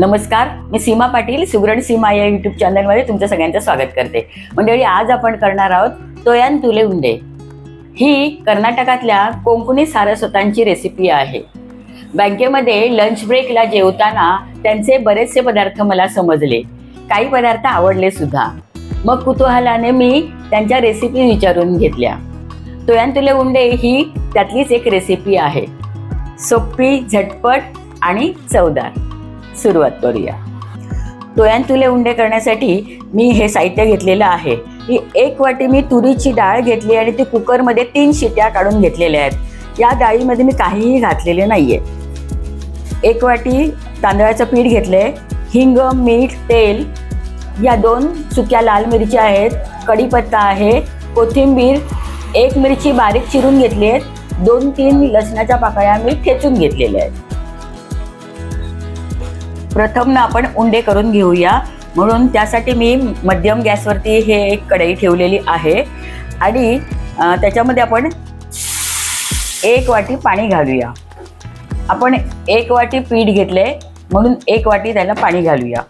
नमस्कार मी सीमा पाटील सुगरण सीमा या युट्यूब चॅनलमध्ये तुमचं सगळ्यांचं स्वागत करते. मंडळी आज आपण करणार आहोत तोयान तुले उंडे ही कर्नाटकातल्या कोंकणी सारस्वतांची रेसिपी आहे. बँकेमध्ये लंच ब्रेकला जेवताना त्यांचे बरेचसे पदार्थ मला समजले. काही पदार्थ आवडले सुद्धा. मग कुतूहलाने मी त्यांच्या रेसिपी विचारून घेतल्या. तोयान तुले उंडे ही त्यातलीच एक रेसिपी आहे. सोपी झटपट आणि चवदार. सुरुवात करूया. डोळ्यांतुले उंडे करण्यासाठी मी हे साहित्य घेतलेलं आहे. ही एक वाटी मी तुरीची डाळ घेतली आणि ती कुकरमध्ये तीन शिट्या काढून घेतलेल्या आहेत. या डाळीमध्ये मी काहीही घातलेले नाही आहे एक वाटी तांदळाचं पीठ घेतले हिंग मीठ तेल या दोन सुक्या लाल मिरच्या आहेत. कढीपत्ता आहे. कोथिंबीर एक मिरची बारीक चिरून घेतली आहेत दोन तीन लसणाच्या पाकळ्या मी ठेचून घेतलेल्या आहेत. प्रथम ना आपण उंडे करून घेऊया. म्हणून त्यासाठी मी मध्यम गॅसवरती हे एक कढई ठेवलेली आहे. आणि त्याच्यामध्ये आपण एक वाटी पाणी घालूया. आपण एक वाटी पीठ घेतले म्हणून एक वाटी त्याला पाणी घालूया.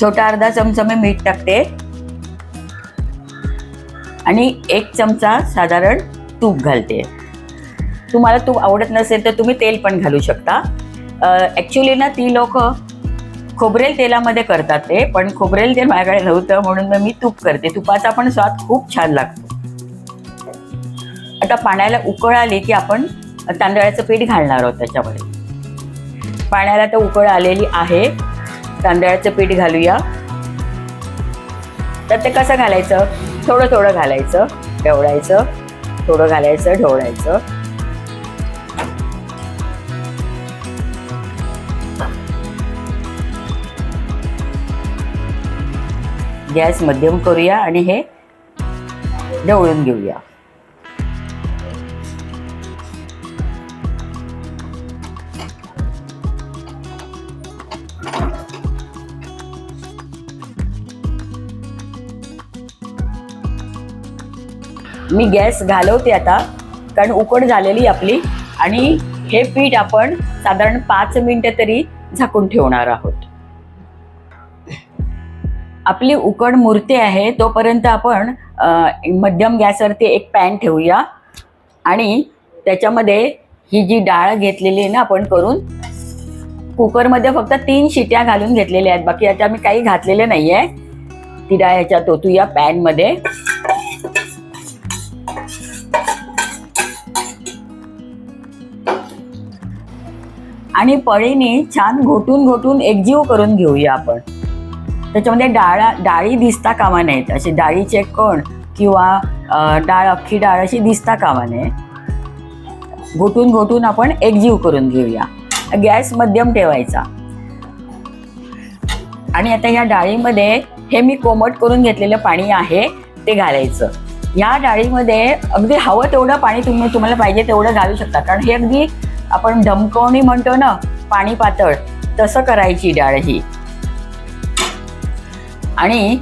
छोटा अर्धा चमचा मी मीठ टाकते. आणि एक चमचा साधारण तूप घालते. तुम्हाला तूप आवडत नसेल तर तुम्ही तेल पण घालू शकता. ॲक्च्युली ना ती लोक खोबरेल तेलामध्ये करतात ते पण खोबरेल तेल माझ्याकडे नव्हतं म्हणून मग मी तूप करते. तुपाचा पण स्वाद खूप छान लागतो. आता पाण्याला उकळ आली की आपण तांदळाचं पीठ घालणार आहोत त्याच्यामध्ये. पाण्याला तर उकळ आलेली आहे. तांदळाचं पीठ घालूया. तर ते कसं घालायचं? थोडं थोडं घालायचं ढवळायचं थोडं घालायचं ढवळायचं. गॅस मध्यम करूया आणि हे ढवळून घेऊया. मी गॅस घालवते आता कारण उकड झालेली आपली आणि हे पीठ आपण साधारण पाच मिनिटं तरी झाकून ठेवणार आहोत. आपली उकड मूर्ती आहे तोपर्यंत आपण मध्यम गॅसवरती एक पॅन ठेवूया. आणि त्याच्यामध्ये ही जी डाळ घेतलेली आहे ना आपण करून कुकरमध्ये फक्त तीन शिट्या घालून घेतलेल्या आहेत. बाकी आता मी काही घातलेले नाही आहे ती डाळ ह्याच्यात ओतूया पॅनमध्ये. आणि पळीने छान घोटून घोटून एकजीव करून घेऊया आपण. त्याच्यामध्ये डाळा डाळी दिसता कामा नाहीत असे डाळीचे कण किंवा डाळ अख्खी डाळ अशी दिसता कामा नये. घोटून घोटून आपण एकजीव करून घेऊया. गॅस मध्यम ठेवायचा. आणि आता या डाळीमध्ये हे मी कोमट करून घेतलेलं पाणी आहे ते घालायचं. या डाळीमध्ये अगदी हवं तेवढं पाणी तुम्ही तुम्हाला पाहिजे तेवढं घालू शकता. कारण हे अगदी आपण धमकवणी म्हणतो ना पाणी पातळ तसं करायची डाळ ही. आणि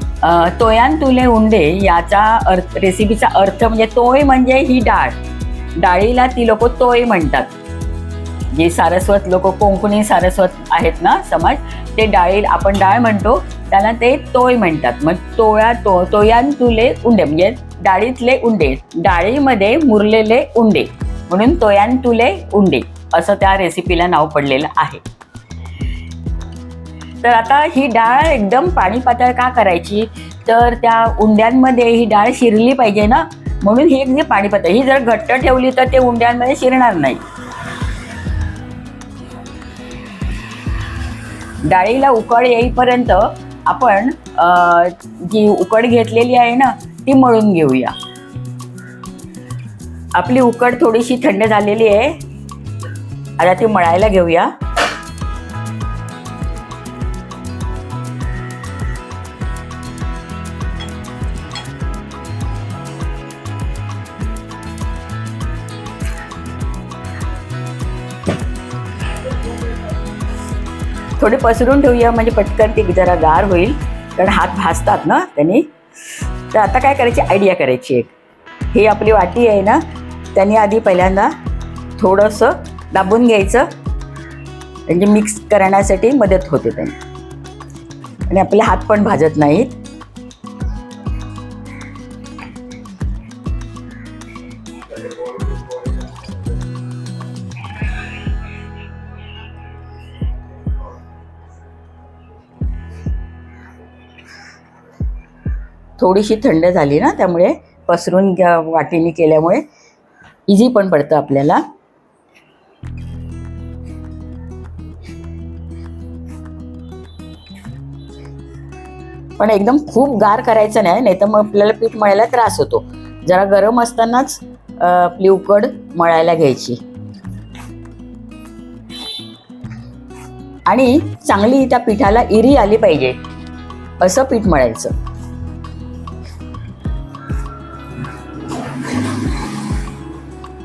तोयान तुले उंडे याचा अर्थ रेसिपीचा अर्थ म्हणजे तोय म्हणजे ही डाळ. डाळीला ती लोक तोय म्हणतात. जे सारस्वत लोक कोंकणी सारस्वत आहेत ना समाज ते डाळी आपण डाळ म्हणतो त्याला ते तोय म्हणतात. मग तोया तो तोयान तुले उंडे म्हणजे डाळीतले उंडे डाळीमध्ये मुरलेले उंडे म्हणून तोयान तुले उंडे असं त्या रेसिपीला नाव पडलेलं आहे. तर आता ही डाळ एकदम पाणी पातळ का करायची? तर त्या उंड्यांमध्ये ही डाळ शिरली पाहिजे ना? म्हणून ही अगदी पाणी पातळ ही जर घट्ट ठेवली तर ते उंड्यांमध्ये शिरणार नाही. डाळीला उकड येईपर्यंत आपण जी उकड घेतलेली आहे ना ती मळून घेऊया. आपली उकड थोडीशी थंड झालेली आहे. आता ती मळायला घेऊया. थोडे पसरून ठेवूया म्हणजे पटकन ते जरा गार होईल. कारण हात भाजतात ना त्यांनी. तर आता काय करायची? आयडिया करायची एक. ही आपली वाटी आहे ना त्यांनी आधी पहिल्यांदा थोडंसं दाबून घ्यायचं. म्हणजे मिक्स करण्यासाठी मदत होते त्यांनी. आणि आपले हात पण भाजत नाहीत. थोडीशी थंड झाली ना त्यामुळे पसरून वाटीने केल्यामुळे इझी पण पडतं आपल्याला. पण एकदम खूप गार करायचं नाही नाही तर मग आपल्याला पीठ मळायला त्रास होतो. जरा गरम असतानाच अं, आपली उकड मळायला घ्यायची. आणि चांगली त्या पिठाला इरी आली पाहिजे असं पीठ मळायचं.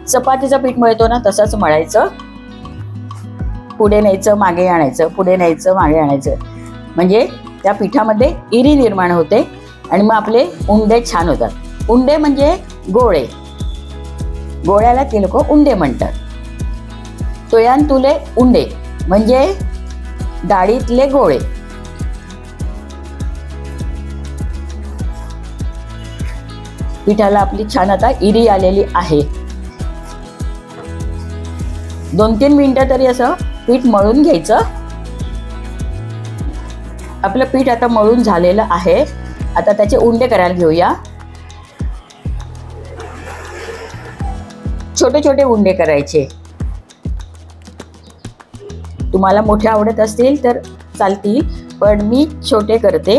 चपातीचं पीठ मळतो ना तसंच मळायचं. पुढे न्यायचं मागे आणायचं पुढे न्यायचं मागे आणायचं. म्हणजे त्या पिठामध्ये इरी निर्माण होते आणि मग आपले उंडे छान होतात. उंडे म्हणजे गोळे. गोळ्याला ते लोक उंडे म्हणतात. तोयान तुले उंडे म्हणजे डाळीतले गोळे. पिठाला आपली छान आता इरी आलेली आहे. दोन तीन मिनिटं तरी असं पीठ मळून घ्यायचं. आपलं पीठ आता मळून झालेलं आहे. आता त्याचे उंडे करायला घेऊया. छोटे छोटे उंडे करायचे. तुम्हाला मोठे आवडत असतील तर चालतील पण मी छोटे करते.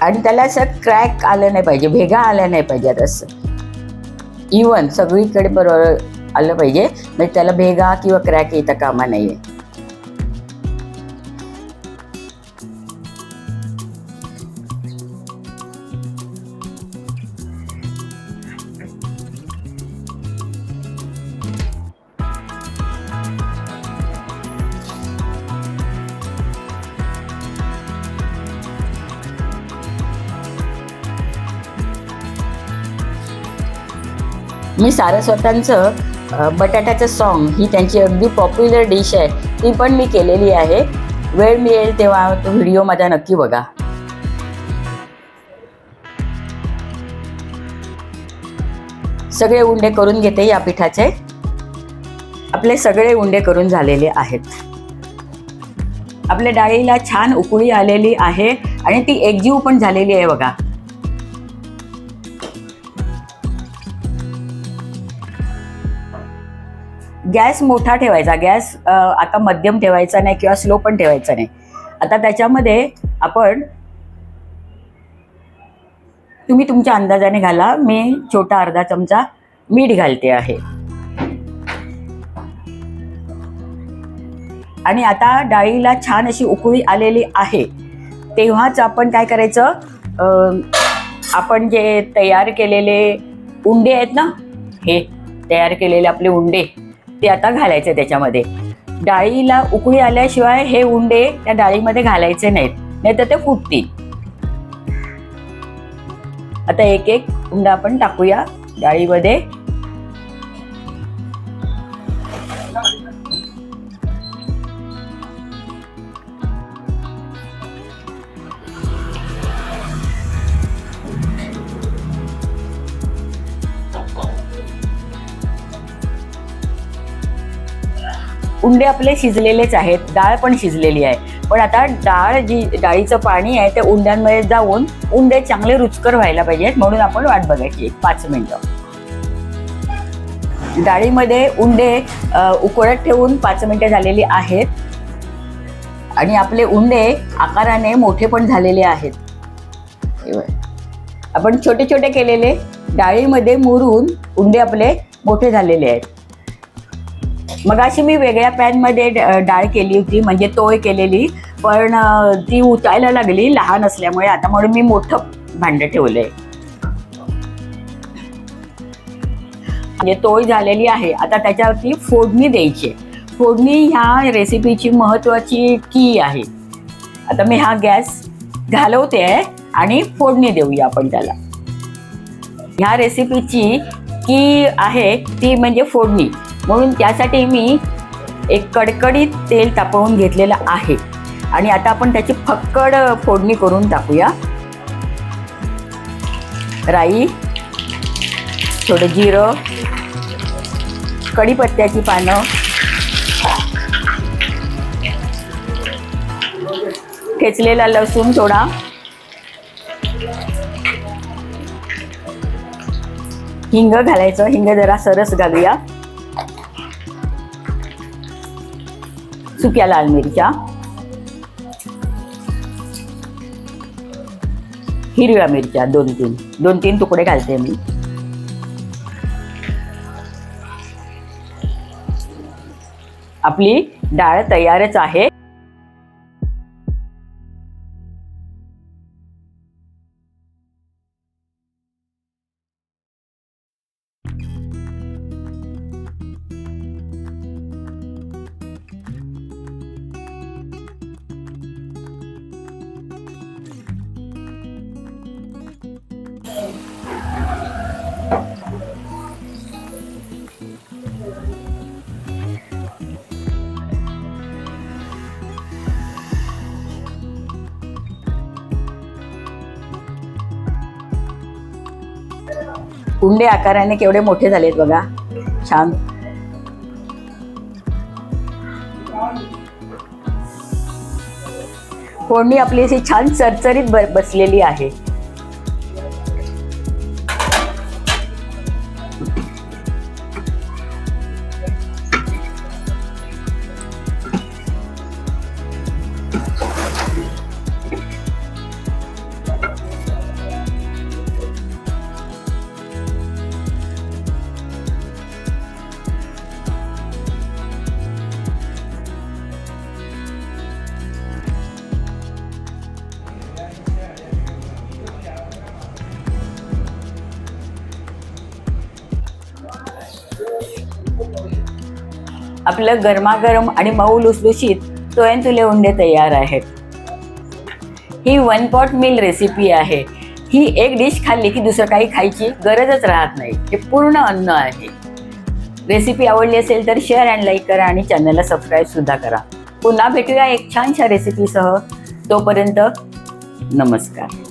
आणि त्याला असं क्रॅक आलं नाही पाहिजे भेगा आल्या नाही पाहिजे असं. इवन सगळीकडे बरोबर आलं पाहिजे म्हणजे त्याला भेगा किंवा क्रॅक येता कामा नाहीये मी सारस्वतांचं बटाट्याचं सॉन्ग ही त्यांची अगदी पॉप्युलर डिश आहे. ती पण मी केलेली आहे. वेळ मिळेल तेव्हा तो व्हिडिओ माझा नक्की बघा. सगळे उंडे करून घेते या पिठाचे. आपले सगळे उंडे करून झालेले आहेत. आपल्या डाळीला छान उकळी आलेली आहे आणि ती एकजीव पण झालेली आहे बघा. गॅस मोठा ठेवायचा गॅस आता मध्यम ठेवायचा नाही किंवा स्लो पण ठेवायचा नाही. आता त्याच्यामध्ये आपण तुम्ही तुमच्या अंदाजाने घाला मी छोटा अर्धा चमचा मीठ घालते आहे. आणि आता डाळीला छान अशी उकळी आलेली आहे तेव्हाच आपण काय करायचं आपण जे तयार केलेले उंडे आहेत ना हे तयार केलेले आपले उंडे ते आता घालायचे त्याच्यामध्ये. डाळीला उकळी आल्याशिवाय हे उंडे त्या डाळीमध्ये घालायचे नाहीत नाही तर ते फुटतील. आता एक एक उंडा आपण टाकूया डाळीमध्ये. उंडे आपले शिजलेलेच आहेत डाळ पण शिजलेली आहे. पण आता डाळ जी डाळीचं पाणी आहे ते उंड्यांमध्ये जाऊन उंडे चांगले रुचकर व्हायला पाहिजेत म्हणून आपण वाट बघायची एक पाच मिनटं. डाळीमध्ये उंडे उकळत ठेवून पाच मिनिटं झालेली आहेत. आणि आपले उंडे आकाराने मोठे पण झालेले आहेत. आपण छोटे छोटे केलेले डाळीमध्ये मुरून उंडे आपले मोठे झालेले आहेत. मग अशी मी वेगळ्या पॅनमध्ये डाळ केली होती म्हणजे तोय केलेली. पण ती उतायला लागली लहान असल्यामुळे आता म्हणून मी मोठं भांडं ठेवलंय. म्हणजे तोय झालेली आहे. आता त्याच्यावरती फोडणी द्यायची आहे. फोडणी ह्या रेसिपीची महत्वाची की आहे. आता मी हा गॅस घालवते आहे आणि फोडणी देऊया आपण त्याला. ह्या रेसिपीची की आहे ती म्हणजे फोडणी. म्हणून त्यासाठी मी एक कडकडीत तेल तापवून घेतलेलं आहे. आणि आता आपण त्याची फक्कड फोडणी करून टाकूया. राई थोडं जिरं कढीपत्त्याची पानं ठेचलेला लसूण थोडा हिंग घालायचं हिंग जरा सरस घालूया. सुक्या लाल मिरच्या हिरव्या मिरच्या दोन तीन दोन तीन तुकडे घालते मी. आपली डाळ तयारच आहे. उंडे आकाराने केवढे मोठे झालेत बघा. छान. फोडणी आपली अशी छान चरचरीत ब- बसलेली आहे. आपलं गरमागरम आणि मऊ लुसलुशीत तोयन तुले उंडे तयार आहेत. ही वन पॉट मिल रेसिपी आहे. ही एक डिश खाल्ली की दुसरं काही खायची गरजच राहत नाही. हे पूर्ण अन्न आहे. रेसिपी आवडली असेल तर शेअर अँड लाईक करा आणि चॅनलला सबस्क्राईबसुद्धा करा. पुन्हा भेटूया एक छानशा रेसिपीसह. तोपर्यंत नमस्कार.